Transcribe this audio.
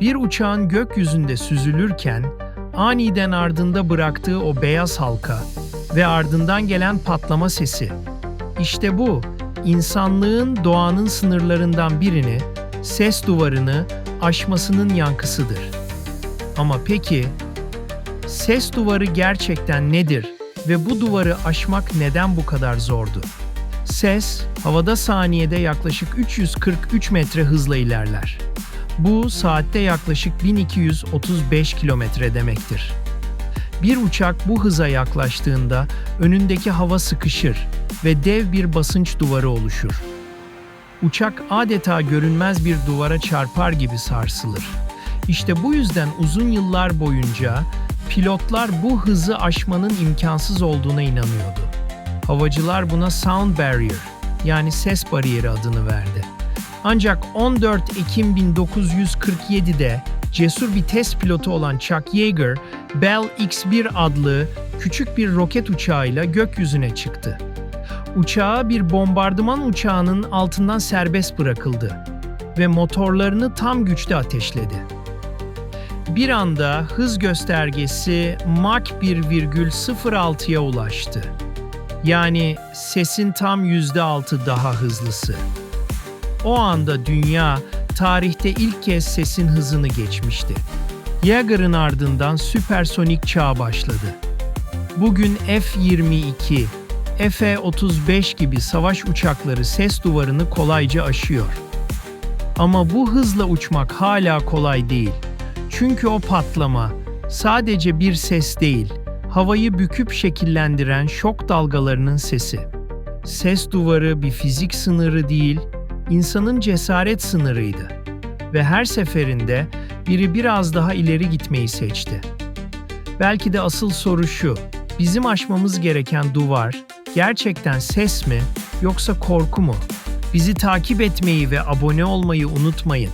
Bir uçağın gökyüzünde süzülürken aniden ardında bıraktığı o beyaz halka ve ardından gelen patlama sesi. İşte bu insanlığın doğanın sınırlarından birini, ses duvarını aşmasının yankısıdır. Ama peki ses duvarı gerçekten nedir ve bu duvarı aşmak neden bu kadar zordu? Ses, havada saniyede yaklaşık 343 metre hızla ilerler. Bu saatte yaklaşık 1235 kilometre demektir. Bir uçak bu hıza yaklaştığında önündeki hava sıkışır ve dev bir basınç duvarı oluşur. Uçak adeta görünmez bir duvara çarpar gibi sarsılır. İşte bu yüzden uzun yıllar boyunca pilotlar bu hızı aşmanın imkansız olduğuna inanıyordu. Havacılar buna sound barrier yani ses bariyeri adını verdi. Ancak 14 Ekim 1947'de cesur bir test pilotu olan Chuck Yeager, Bell X-1 adlı küçük bir roket uçağıyla gökyüzüne çıktı. Uçağı bir bombardıman uçağının altından serbest bırakıldı ve motorlarını tam güçte ateşledi. Bir anda hız göstergesi Mach 1,06'ya ulaştı. Yani sesin tam %6 daha hızlısı. O anda dünya tarihte ilk kez sesin hızını geçmişti. Yeager'ın ardından süpersonik çağ başladı. Bugün F-22, F-35 gibi savaş uçakları ses duvarını kolayca aşıyor. Ama bu hızla uçmak hala kolay değil. Çünkü o patlama sadece bir ses değil, havayı büküp şekillendiren şok dalgalarının sesi. Ses duvarı bir fizik sınırı değil, insanın cesaret sınırıydı. Ve her seferinde biri biraz daha ileri gitmeyi seçti. Belki de asıl soru şu, bizim aşmamız gereken duvar gerçekten ses mi yoksa korku mu? Bizi takip etmeyi ve abone olmayı unutmayın.